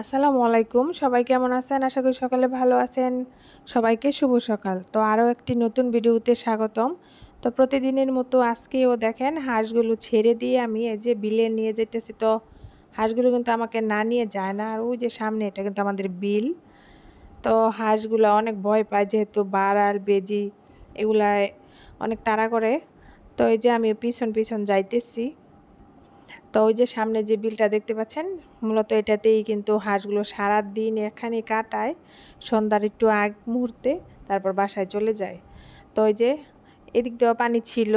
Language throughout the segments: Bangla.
আসসালামু আলাইকুম। সবাই কেমন আছেন? আশা করি সকালে ভালো আছেন। সবাইকে শুভ সকাল। তো আরও একটি নতুন ভিডিওতে স্বাগতম। তো প্রতিদিনের মতো আজকেও দেখেন হাঁসগুলো ছেড়ে দিয়ে আমি এই যে বিলে নিয়ে যেতেছি তো হাঁসগুলো কিন্তু আমাকে না নিয়ে যায় না। আর ওই যে সামনে এটা কিন্তু আমাদের বিল। তো হাঁসগুলো অনেক ভয় পায় যেহেতু বাড়াল, বেজি, এগুলায় অনেক তাড়া করে। তো এই যে আমি পিছন পিছন যাইতেছি। তো ওই যে সামনে যে বিলটা দেখতে পাচ্ছেন, মূলত এটাতেই কিন্তু হাঁসগুলো সারা দিন এখানে কাটায়। সন্ধ্যার একটু আগ মুহূর্তে তারপর বাসায় চলে যায়। তো ওই যে এদিক দেওয়া পানি ছিল,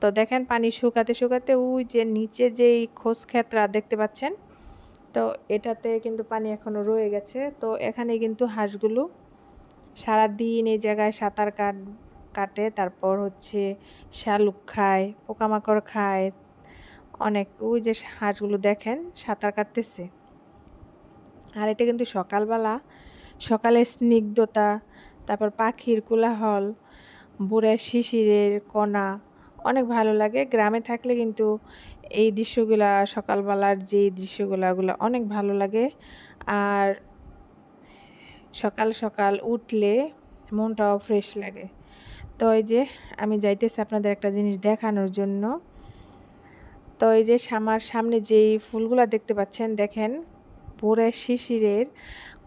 তো দেখেন পানি শুকাতে শুকাতে ওই যে নিচে যেই খোঁজ ক্ষেত্রা দেখতে পাচ্ছেন, তো এটাতে কিন্তু পানি এখনও রয়ে গেছে। তো এখানে কিন্তু হাঁসগুলো সারাদিন এই জায়গায় সাঁতার কাট কাটে তারপর হচ্ছে শালুক খায়, পোকামাকড় খায় অনেক, ওই যে হাঁসগুলো দেখেন, সাঁতার কাটতেছে। আর এটা কিন্তু সকালবেলা, সকালে স্নিগ্ধতা, তারপর পাখির কোলাহল বুড়ের শিশিরের কণা, অনেক ভালো লাগে। গ্রামে থাকলে কিন্তু এই দৃশ্যগুলা, সকালবেলার যে দৃশ্যগুলা, ওগুলো অনেক ভালো লাগে। আর সকাল সকাল উঠলে মনটাও ফ্রেশ লাগে। তো এই যে, আমি যাইতেছি আপনাদের একটা জিনিস দেখানোর জন্য। তো এই যে আমার সামনে যেই ফুলগুলো দেখতে পাচ্ছেন, দেখেন ভোরের শিশিরের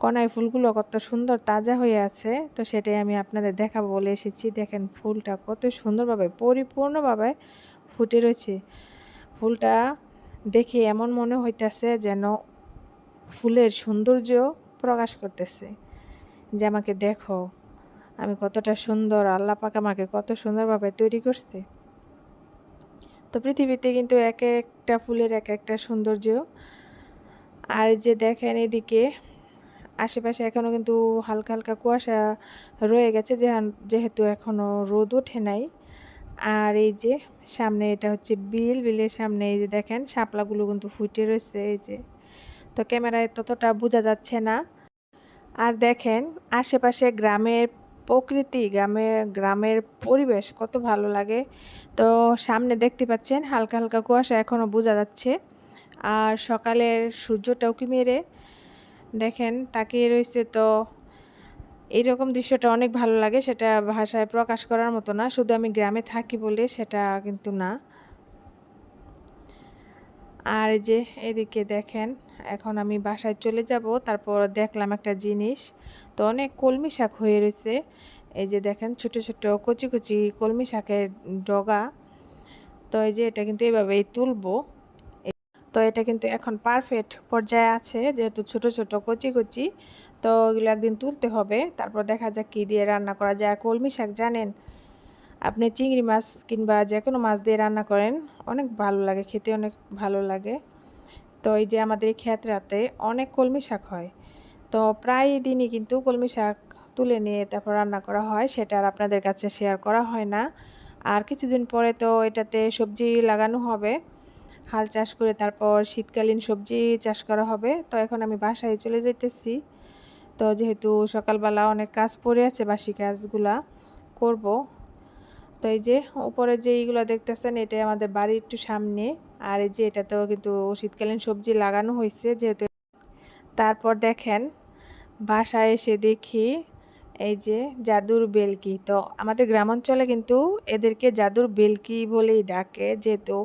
কনায় ফুলগুলো কত সুন্দর তাজা হয়ে আছে। তো সেটাই আমি আপনাদের দেখাবো বলে এসেছি। দেখেন ফুলটা কত সুন্দরভাবে, পরিপূর্ণভাবে ফুটে রয়েছে। ফুলটা দেখে এমন মনে হইতেছে যেন ফুলের সৌন্দর্য প্রকাশ করতেছে। যে আমাকে দেখো, আমি কতটা সুন্দর, আল্লাহ আমাকে কত সুন্দরভাবে তৈরি করছে। তো পৃথিবীতে কিন্তু এক একটা ফুলের এক একটা সৌন্দর্য। আর যে দেখেন এদিকে, আশেপাশে এখনও কিন্তু হালকা হালকা কুয়াশা রয়ে গেছে যেহেতু এখনও রোদ ওঠে নাই। আর এই যে সামনে এটা হচ্ছে বিল, বিলের সামনে এই যে দেখেন শাপলাগুলো কিন্তু ফুটে রয়েছে এই যে। তো ক্যামেরায় ততটা বোঝা যাচ্ছে না। আর দেখেন আশেপাশে গ্রামের প্রকৃতি গ্রামের গ্রামের পরিবেশ কত ভালো লাগে। তো সামনে দেখতে পাচ্ছেন হালকা হালকা কুয়াশা এখনও বোঝা যাচ্ছে। আর সকালের সূর্যটাও কি মেরে? দেখেন তাকিয়ে রয়েছে তো এইরকম দৃশ্যটা অনেক ভালো লাগে, সেটা ভাষায় প্রকাশ করার মতো না। শুধু আমি গ্রামে থাকি বলে সেটা কিন্তু না। আর যে এদিকে দেখেন এখন আমি বাসায় চলে যাব। তারপর দেখলাম একটা জিনিস। তো অনেক কলমি শাক হয়ে রয়েছে। এই যে দেখেন, ছোট ছোট, কচি কচি কলমি শাকের ডগা। তো এই যে এটা কিন্তু এইভাবেই তুলবো। তো এটা কিন্তু এখন পারফেক্ট পর্যায়ে আছে, যেহেতু ছোট ছোট, কচি কচি। তো এগুলো একদিন তুলতে হবে। তারপর দেখা যাক কী দিয়ে রান্না করা যায়। আর কলমি শাক জানেন, আপনি চিংড়ি মাছ কিংবা যে কোনো মাছ দিয়ে রান্না করেন, অনেক ভালো লাগে, খেতে অনেক ভালো লাগে। তো এই যে আমাদের এই ক্ষেত্রাতে অনেক কলমি শাক হয়। তো প্রায় দিনই কিন্তু কলমি শাক তুলে নিয়ে তারপর রান্না করা হয়, সেটা আর আপনাদের কাছে শেয়ার করা হয় না। আর কিছুদিন পরে তো এটাতে সবজি লাগানো হবে, হাল চাষ করে তারপর শীতকালীন সবজি চাষ করা হবে। তো এখন আমি বাসায় চলে যেতেছি তো যেহেতু সকালবেলা অনেক কাজ পড়ে আছে, বাসি কাজগুলা করব। তো এই যে উপরে যে এইগুলো দেখতেছেন, এটাই আমাদের বাড়ির একটু সামনে। আর এই যে এটাতেও কিন্তু শীতকালীন সবজি লাগানো হয়েছে যেহেতু। তারপর দেখেন, বাসায় এসে দেখি এই যে জাদুর বেলকি। তো আমাদের গ্রামাঞ্চলে কিন্তু এদেরকে জাদুর বেলকি বলেই ডাকে, যেহেতু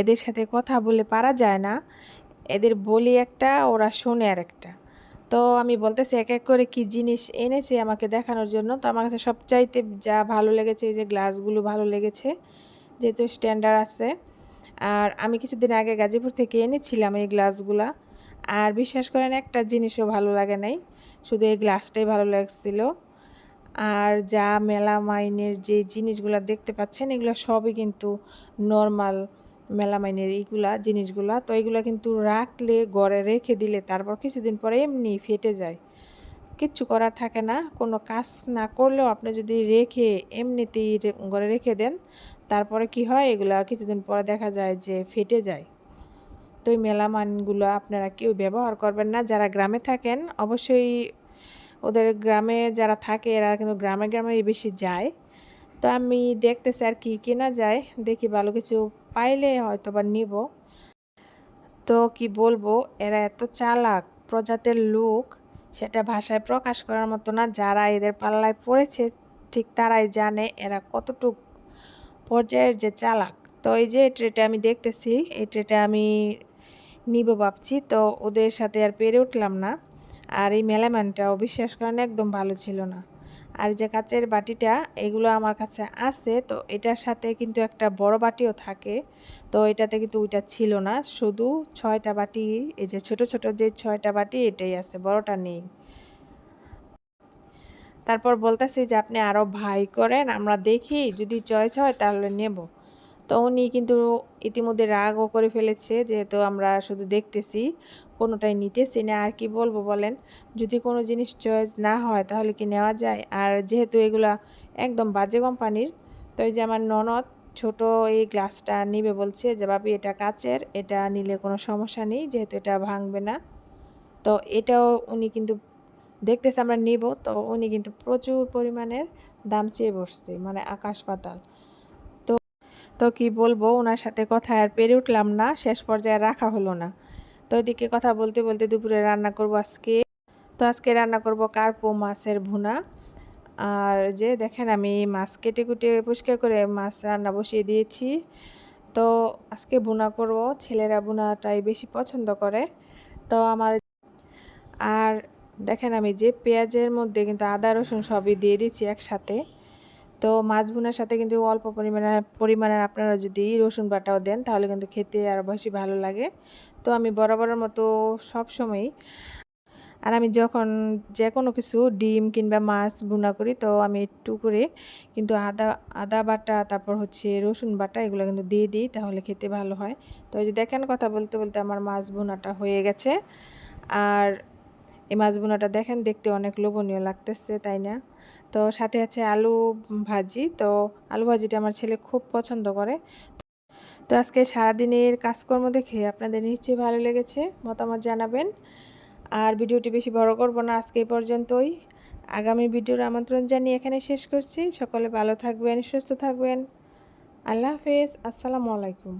এদের সাথে কথা বলে পারা যায় না। এদের বলি একটা, ওরা শোনে আর একটা তো আমি বলতেছি, এক এক করে কি জিনিস এনেছে আমাকে দেখানোর জন্য? তো আমার কাছে সবচাইতে যা ভালো লেগেছে, এই যে গ্লাসগুলো ভালো লেগেছে, যেহেতু স্ট্যান্ডার্ড আছে। আর আমি কিছুদিন আগে গাজীপুর থেকে এনেছিলাম এই গ্লাসগুলা। আর বিশ্বাস করেন, একটা জিনিসও ভালো লাগে নাই। শুধু এই গ্লাসটাই ভালো লাগছিল। আর যা মেলামাইনের যে জিনিসগুলো দেখতে পাচ্ছেন, এগুলো সবই কিন্তু নর্মাল মেলামাইনের এইগুলা জিনিসগুলা। তো এগুলো কিন্তু রাখলে, গড়ে রেখে দিলে তারপর কিছুদিন পরে এমনি ফেটে যায়। কিচ্ছু করার থাকে না। কোনো কাজ না করলেও আপনি যদি রেখে এমনিতেই ঘরে রেখে দেন তারপরে কি হয়? এগুলা কিছুদিন পরে দেখা যায় যে ফেটে যায়। তো এই মেলামানগুলো আপনারা কেউ ব্যবহার করবেন না। যারা গ্রামে থাকেন, অবশ্যই ওদের গ্রামে যারা থাকে, এরা কিন্তু গ্রামে গ্রামে বেশি যায়। তো আমি দেখতেছি আর কি কেনা যায়। দেখি ভালো কিছু পাইলে হয়তো বা নিব। তো কি বলব, এরা এত চালাক প্রজাতের লোক, সেটা ভাষায় প্রকাশ করার মতো না। যারা এদের পাল্লায় পড়েছে, ঠিক তারাই জানে এরা কতটুক পর্যায়ের যে চালাক, তো এই যে ট্রেটা আমি দেখতেছি, এই ট্রেটা আমি নিব ভাবছি, তো ওদের সাথে আর পেরে উঠলাম না। আর এই মেলামানটাও বিশ্বাস করেন একদম ভালো ছিল না। আর যে কাচের বাটিটা, এগুলো আমার কাছে আছে, তো এটার সাথে কিন্তু একটা বড় বাটিও থাকে, তো এটাতে কিন্তু ওইটা ছিল না। শুধু ছয়টা বাটি, এই যে ছোট ছোট যে ছয়টা বাটি, এটাই আছে, বড়টা নেই। তারপর বলতেছি যে, আপনি আরও ভাই করেন, আমরা দেখি, যদি চয়েস হয় তাহলে নেব। তো উনি কিন্তু ইতিমধ্যে রাগও করে ফেলেছে, যেহেতু আমরা শুধু দেখতেছি, কোনোটাই নিতেছি না। আর কি বলব বলেন, যদি কোনো জিনিস চয়েস না হয় তাহলে কি নেওয়া যায়? আর যেহেতু এগুলা একদম বাজে কোম্পানির, তো এই যে আমার ননদ ছোট এই গ্লাসটা নিবে বলছে যে, ভাবি, এটা কাচের, এটা নিলে কোনো সমস্যা নেই, যেহেতু এটা ভাঙবে না। তো এটাও উনি কিন্তু দেখতেছে আমরা নিব, তো উনি কিন্তু প্রচুর পরিমাণের দাম চেয়ে বসছে মানে আকাশ পাতাল। তো তো কি বলব ওনার সাথে কথা আর পেরে উঠলাম না, শেষ পর্যায়ে রাখা হলো না। তো ওইদিকে কথা বলতে বলতে দুপুরে রান্না করব আজকে। তো আজকে রান্না করব কার্পো মাছের ভুনা। আর যে দেখেন আমি মাছ কেটে কুটে পরিষ্কার করে মাছ রান্না বসিয়ে দিয়েছি। তো আজকে ভুনা করব, ছেলেরা ভুনাটাই বেশি পছন্দ করে। তো আমার আর দেখেন আমি যে পেঁয়াজের মধ্যে কিন্তু আদা, রসুন সবই দিয়ে দিচ্ছি একসাথে। তো মাছ ভুনার সাথে কিন্তু অল্প পরিমাণে পরিমাণের আপনারা যদি রসুন বাটাও দেন, তাহলে কিন্তু খেতে আর বেশি ভালো লাগে। তো আমি বরাবরের মতো সব সময় আর আমি যখন যে কোনো কিছু ডিম কিংবা মাছ ভুনা করি, তো আমি একটু করে কিন্তু আদা আদা বাটা, তারপর হচ্ছে রসুন বাটা, এগুলো কিন্তু দিয়ে দিই, তাহলে খেতে ভালো হয়। তো এই যে দেখেন কথা বলতে বলতে আমার মাছ ভুনাটা হয়ে গেছে। আর এই মাছ দেখেন, দেখতে অনেক লোভনীয় লাগতেছে, তাই না? তো সাথে আছে আলু ভাজি। তো আলু ভাজিটা আমার ছেলে খুব পছন্দ করে। তো আজকে সারাদিনের কাজকর্ম দেখে আপনাদের নিশ্চয়ই ভালো লেগেছে, মতামত জানাবেন। আর ভিডিওটি বেশি বড় করব না, আজকে এই পর্যন্তই। আগামী ভিডিওর আমন্ত্রণ জানিয়ে এখানে শেষ করছি। সকলে ভালো থাকবেন, সুস্থ থাকবেন। আল্লাহ হাফেজ, আসসালামু আলাইকুম।